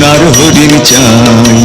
হরিণ চাই।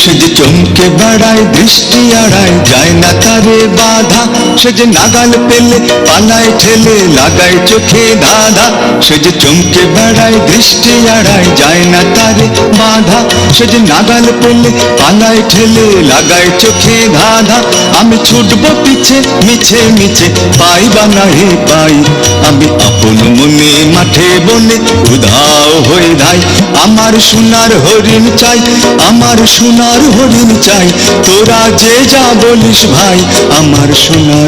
সে যে চমকে বাড়ায় দৃষ্টি আড়ায় যায় না তারে বাধা। সে যে নাগাল পেলে পালায় ঠেলে, লাগায় চোখে ধাঁধা, সে যে চমকে বেড়ায়, দৃষ্টি আড়ায়, যায় না তারে বাধা। সে যে নাগাল পেলে পালায় ঠেলে, লাগায় চোখে ধাঁধা। আমি ছুটবো পিছে, মিছে মিছে, পাই বা না হে পাই। আমি আপন মনে, মাঠে বনে উধাও হয়ে ধাই। আমার সোনার হরিণ চাই, আমার সোনার হরিণ চাই। তোরা যে যা বলিস ভাই, আমার সোনার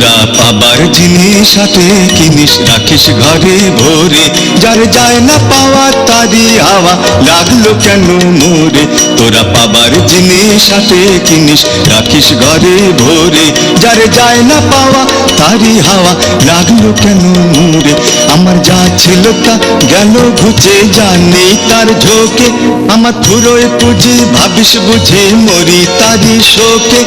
তোরা পাবার জিনিস হাতে কিনিস, রাখিস ঘরে ভরে। যার যায় না পাওয়া তারি হাওয়া, লাগল কেন মোরে? তোরা পাবার জিনিস হাতে কিনিস, রাখিস ঘরে ভরে। যার যায় না পাওয়া তারি হাওয়া, লাগল কেন মোরে? আমার যা ছিল তা গেল ঘুচে জানি তার ঝোঁকে। আমার থুরোয় পুঁজি, ভাবিস বুঝে মরি তারি শোকে।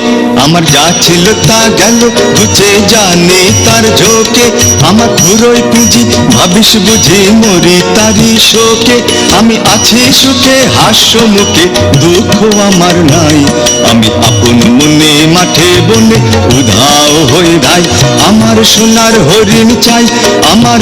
আমার যা ছিল তা গেল ঘুচে জানি তার ঝোঁকে। আমার থুরোয় পুঁজি, ভাবিস বুঝে মরি তারি শোকে। আমি আছি সুখে, হাস্য মুখে, দুঃখ আমার নাই। আমি আপন মনে, মাঠে বনে উধাও হয়ে ধাই আমার সোনার হরিণ চাই, আমার